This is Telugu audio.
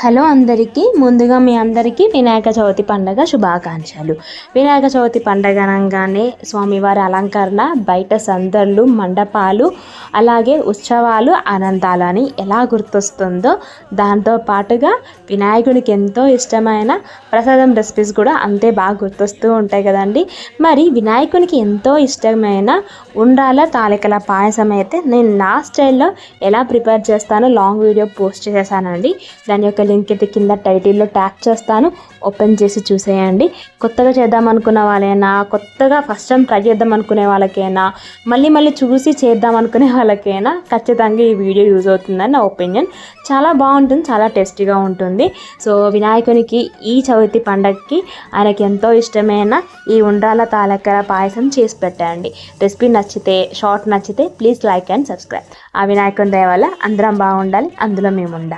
హలో అందరికీ ముందుగా మీ అందరికీ వినాయక చవితి పండగ శుభాకాంక్షలు. వినాయక చవితి పండగ అనగానే స్వామివారి అలంకరణ బయట సందర్లు మండపాలు అలాగే ఉత్సవాలు ఆనందాలని ఎలా గుర్తొస్తుందో దాంతో పాటుగా వినాయకునికి ఎంతో ఇష్టమైన ప్రసాదం రెసిపీస్ కూడా అంతే బాగా గుర్తొస్తూ ఉంటాయి కదండి. మరి వినాయకునికి ఎంతో ఇష్టమైన ఉండాల తాలికల పాయసం అయితే నేను నా స్టైల్లో ఎలా ప్రిపేర్ చేస్తానో లాంగ్ వీడియో పోస్ట్ చేశానండి. దాని యొక్క లింక్ అయితే కింద టైటిల్లో ట్యాగ్ చేస్తాను. ఓపెన్ చేసి చూసేయండి. కొత్తగా చేద్దాం అనుకున్న వాళ్ళైనా కొత్తగా ఫస్ట్ టైం ట్రై చేద్దాం అనుకునే వాళ్ళకైనా మళ్ళీ మళ్ళీ చూసి చేద్దాం అనుకునే వాళ్ళకైనా ఖచ్చితంగా ఈ వీడియో యూజ్ అవుతుందని నా ఒపీనియన్. చాలా బాగుంటుంది చాలా టేస్టీగా ఉంటుంది. సో వినాయకునికి ఈ చవితి పండగకి ఆయనకి ఎంతో ఇష్టమైన ఈ ఉండ్రాల తాలకర పాయసం చేసి పెట్టండి. రెసిపీ నచ్చితే షార్ట్ నచ్చితే ప్లీజ్ లైక్ అండ్ సబ్స్క్రైబ్. ఆ వినాయకుని దయ వల్ల అందరం బాగుండాలి అందులో మేము ఉండాలి.